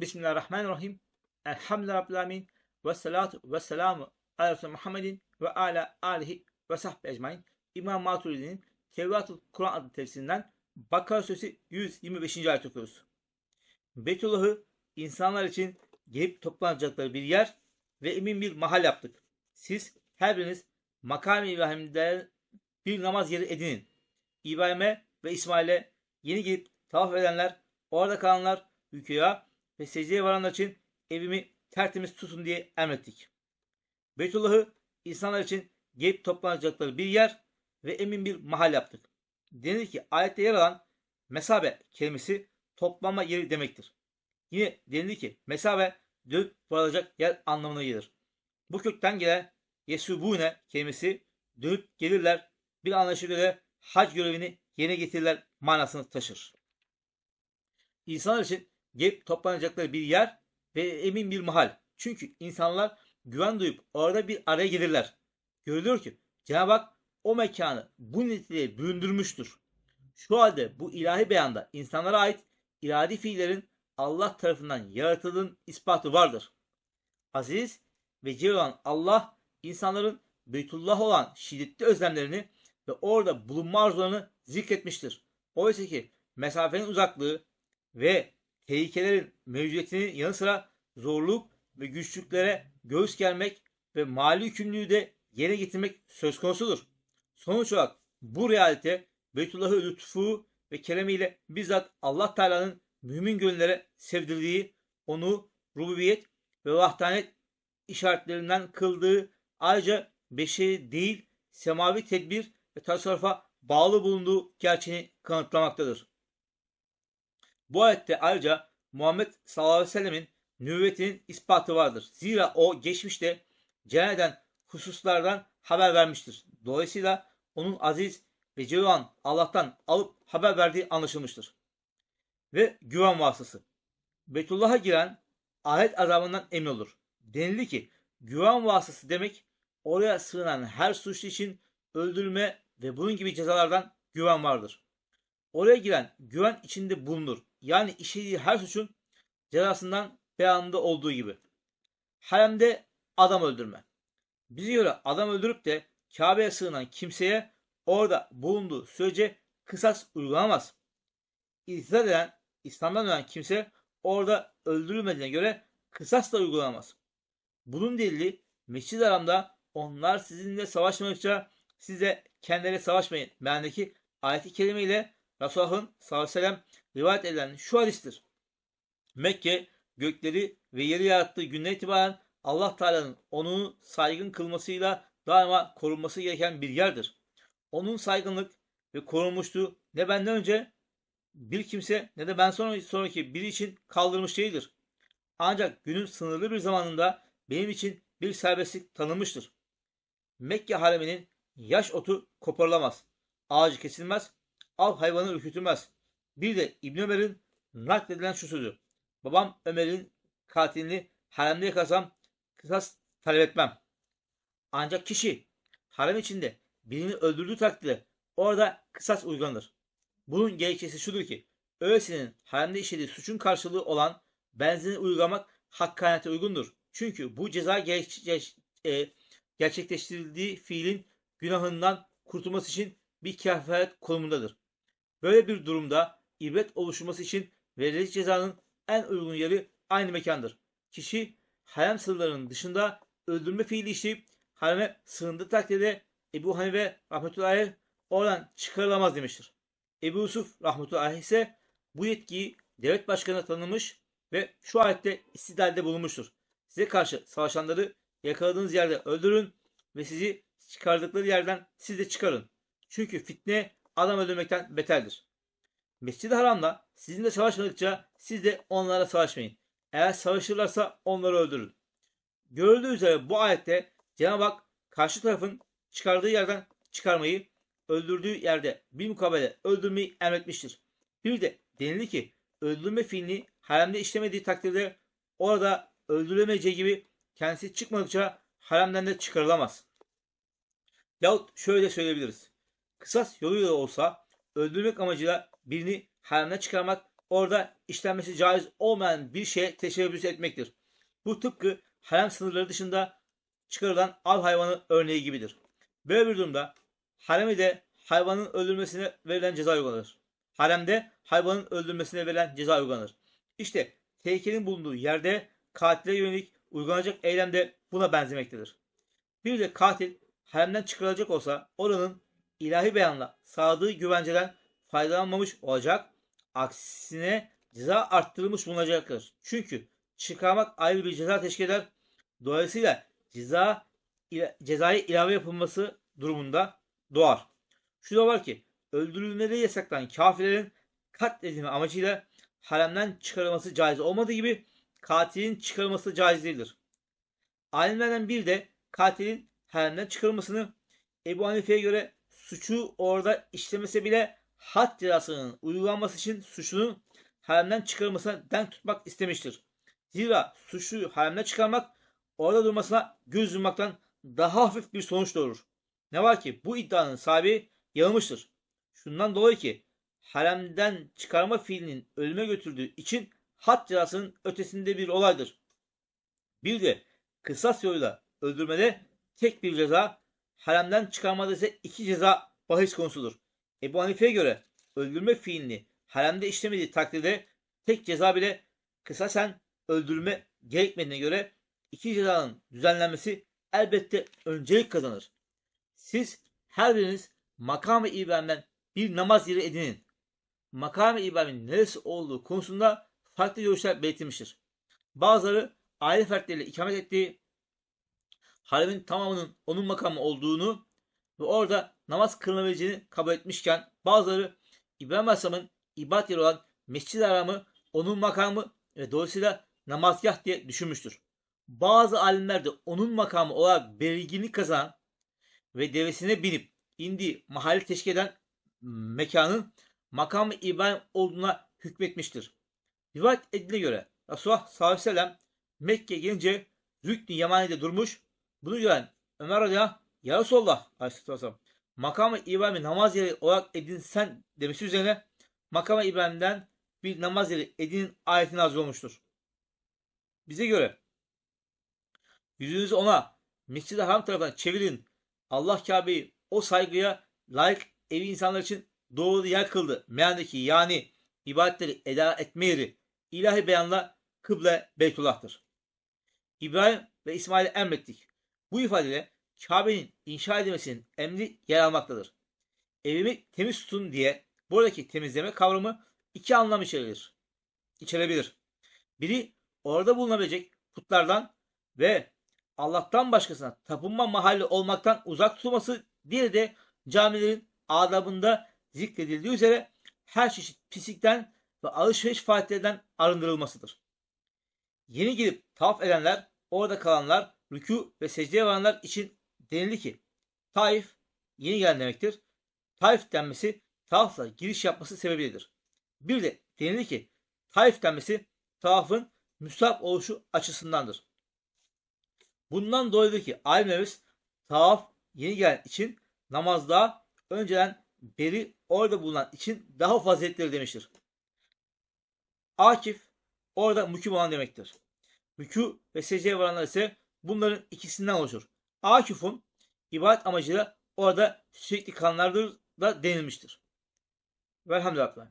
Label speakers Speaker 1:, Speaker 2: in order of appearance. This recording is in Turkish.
Speaker 1: Bismillahirrahmanirrahim. Elhamdülillahi. Ve salatu ve selamu ala Muhammedin ve ala alihi ve sahbihi ecmain. İmam Maturidi'nin Tevratul Kur'an adlı tefsirinden Bakara Suresi 125. ayet okuyoruz. Beytullah'ı insanlar için gelip toplanacakları bir yer ve emin bir mahal yaptık. Siz her biriniz makam-ı İbrahim'de bir namaz yeri edinin. İbrahim'e ve İsmail'e yeni gelip tavaf edenler, orada kalanlar, rüküya ve secdeye varanlar için evimi tertemiz tutun diye emrettik. Beytullah'ı insanlar için gelip toplanacakları bir yer ve emin bir mahal yaptık. Denir ki ayette yer alan mesabe kelimesi toplanma yeri demektir. Yine denildi ki mesabe dönüp varılacak yer anlamına gelir. Bu kökten gelen yesubune kelimesi dönüp gelirler bir anlayışa göre hac görevini yerine getirirler manasını taşır. İnsanlar için gelip toplanacakları bir yer ve emin bir mahal. Çünkü insanlar güven duyup orada bir araya gelirler. Görülüyor ki Cenab-ı Hak o mekanı bu niteliğe büründürmüştür. Şu halde bu ilahi beyanda insanlara ait iradi fiillerin Allah tarafından yaratıldığının ispatı vardır. Aziz ve celil olan Allah insanların Beytullah olan şiddetli özlemlerini ve orada bulunma arzularını zikretmiştir. Oysa ki mesafenin uzaklığı ve tehlikelerin mevcudiyetinin yanı sıra zorluk ve güçlüklere göğüs germek ve mali yükümlülüğü de yerine getirmek söz konusudur. Sonuç olarak bu realite Beytullah'ı lütfu ve keremiyle bizzat Allah Teala'nın mümin gönüllere sevdirdiği, onu rububiyet ve vahdanet işaretlerinden kıldığı ayrıca beşeri değil semavi tedbir ve tasarrufa bağlı bulunduğu gerçeğini kanıtlamaktadır. Bu ayette ayrıca Muhammed sallallahu aleyhi ve sellemin nübüvvetinin ispatı vardır. Zira o geçmişte cereyan eden hususlardan haber vermiştir. Dolayısıyla onun aziz ve olan Allah'tan alıp haber verdiği anlaşılmıştır. Ve güven vasıtası. Beytullah'a giren ahiret azabından emin olur. Denildi ki güven vasıtası demek oraya sığınan her suçlu için öldürülme ve bunun gibi cezalardan güven vardır. Oraya giren güven içinde bulunur. Yani işlediği her suçun cezasından beyanında olduğu gibi. Haremde adam öldürme. Bize göre adam öldürüp de Kabe'ye sığınan kimseye orada bulunduğu sürece kısas uygulanamaz. İtiraz eden, İslam'dan dönen kimse orada öldürülmediğine göre kısas da uygulanamaz. Bunun delili Mescid-i Haram'da onlar sizinle savaşmadıkça size kendileri savaşmayın. Mealindeki ayeti kerime ile Resulullah'ın sallallahu aleyhi ve sellem rivayet edilen şu hadistir. Mekke gökleri ve yeri yarattığı günden itibaren Allah Teala'nın onu saygın kılmasıyla daima korunması gereken bir yerdir. Onun saygınlık ve korunmuşluğu ne benden önce bir kimse ne de ben sonra sonraki biri için kaldırmış değildir. Ancak günün sınırlı bir zamanında benim için bir serbestlik tanınmıştır. Mekke hareminin yaş otu koparılamaz, ağacı kesilmez, av hayvanı ürkütülmez. Bir de İbn Ömer'in nakledilen şu sözü. Babam Ömer'in katilini haremde yakalasam kısas talep etmem. Ancak kişi harem içinde birini öldürdüğü takdirde orada kısas uygulanır. Bunun gerekçesi şudur ki öylesinin haremde işlediği suçun karşılığı olan benzini uygulamak hakkaniyete uygundur. Çünkü bu ceza e, gerçekleştirildiği fiilin günahından kurtulması için bir kefaret konumundadır. Böyle bir durumda ibret oluşması için verilecek cezanın en uygun yeri aynı mekandır. Kişi harem sınırlarının dışında öldürme fiili işleyip hareme sığındığı takdirde Ebu Hanife rahmetullahi oradan çıkarılamaz demiştir. Ebu Yusuf rahmetullahi ise bu yetkiyi devlet başkanına tanımış ve şu ayette istidalde bulunmuştur. Size karşı savaşanları yakaladığınız yerde öldürün ve sizi çıkardıkları yerden siz de çıkarın. Çünkü fitne adam öldürmekten beterdir. Mescid-i Haram'da sizinle savaşmadıkça siz de onlara savaşmayın. Eğer savaşırlarsa onları öldürün. Görüldüğü üzere bu ayette Cenab-ı Hak karşı tarafın çıkardığı yerden çıkarmayı, öldürdüğü yerde bir mukabele öldürmeyi emretmiştir. Bir de denildi ki öldürme fiilini haremde işlemediği takdirde orada öldürülemeyeceği gibi kendisi çıkmadıkça haremden de çıkarılamaz. Yahut şöyle söyleyebiliriz. Kısas yoluyla olsa öldürmek amacıyla birini haremden çıkarmak orada işlenmesi caiz olmayan bir şeye teşebbüs etmektir. Bu tıpkı harem sınırları dışında çıkarılan av hayvanı örneği gibidir. Böyle bir durumda haremi de hayvanın öldürülmesine verilen ceza uygulanır. Haremde hayvanın öldürülmesine verilen ceza uygulanır. İşte tehlikenin bulunduğu yerde katile yönelik uygulanacak eylem de buna benzemektedir. Bir de katil haremden çıkarılacak olsa oranın ilahi beyanla sağladığı güvenceden faydalanmamış olacak. Aksine ceza arttırılmış bulunacaktır. Çünkü çıkarmak ayrı bir ceza teşkil eder. Dolayısıyla ceza ile- cezaya ilave yapılması durumunda doğar. Şu da var ki öldürülmeleri yasaklanan kafirlerin katledilme amacıyla haremden çıkarılması caiz olmadığı gibi katilin çıkarılması caiz değildir. Alimlerden bir de katilin haremden çıkarılmasını Ebu Hanife'ye göre suçu orada işlemese bile had cezasının uygulanması için suçlunun haremden çıkarılmasına denk tutmak istemiştir. Zira suçluyu haremden çıkarmak orada durmasına göz yummaktan daha hafif bir sonuç doğurur. Ne var ki bu iddianın sahibi yanılmıştır. Şundan dolayı ki haremden çıkarma fiilinin ölüme götürdüğü için had cezasının ötesinde bir olaydır. Bir de kısas yoluyla öldürmede tek bir ceza, haremden çıkarmada ise iki ceza bahis konusudur. Ebu Hanife'ye göre öldürme fiilini haremde işlemediği takdirde tek ceza bile kısasen öldürme gerekmediğine göre iki cezanın düzenlenmesi elbette öncelik kazanır. Siz her biriniz makam-ı İbrahim'den bir namaz yeri edinin. Makam-ı İbrahim'in neresi olduğu konusunda farklı görüşler belirtilmiştir. Bazıları aile fertleriyle ikamet ettiği haremin tamamının onun makamı olduğunu ve orada namaz kılınabileceğini kabul etmişken bazıları İbrahim Aleyhisselam'ın ibadet yeri olan Mescid-i Haram'ı onun makamı ve dolayısıyla namazgah diye düşünmüştür. Bazı alimler de onun makamı olarak belirginlik kazanan ve devesine binip indiği mahalle teşkil eden mekanın makamı İbrahim olduğuna hükmetmiştir. Rivayet edildiğine göre Resulullah sallallahu aleyhi ve sellem Mekke'ye gelince Rükn-i Yemani'de durmuş. Bunu gören Ömer radıyallahu Ya Resulallah aleyhisselatü vesselam makamı İbrahim'i namaz yeri olarak edinsen demesi üzerine makamı İbrahim'den bir namaz yeri edinin ayetini nazil olmuştur. Bize göre yüzünüzü ona Mescid-i Haram tarafından çevirin. Allah Kabe'yi o saygıya layık evi insanlar için doğru yer kıldı. Meandaki yani ibadetleri eda etme yeri ilahi beyanla kıble Beytullah'tır. İbrahim ve İsmail'e emrettik. Bu ifadeyle Kabe'nin inşa edilmesinin emri yer almaktadır. Evimi temiz tutun diye buradaki temizleme kavramı iki anlam içerir. içerebilir. Biri orada bulunabilecek putlardan ve Allah'tan başkasına tapınma mahalli olmaktan uzak tutulması, diğeri de camilerin adabında zikredildiği üzere her çeşit pislikten ve alışveriş faaliyetlerinden arındırılmasıdır. Yeni gelip tavaf edenler, orada kalanlar, rükû ve secdeye varanlar için denildi ki Taif yeni gelen demektir. Taif denmesi tavafla giriş yapması sebebiyledir. Bir de denildi ki Taif denmesi tavafın müstahap oluşu açısındandır. Bundan dolayıdır ki alimlerimiz tavaf yeni gelen için namazda önceden beri orada bulunan için daha faziletleri demiştir. Akif orada mukim olan demektir. Mükü ve secdeye varanlar ise bunların ikisinden oluşur. Akif'un ibadet amacıyla orada sürekli kalanlardır da denilmiştir. Velhamdülillah.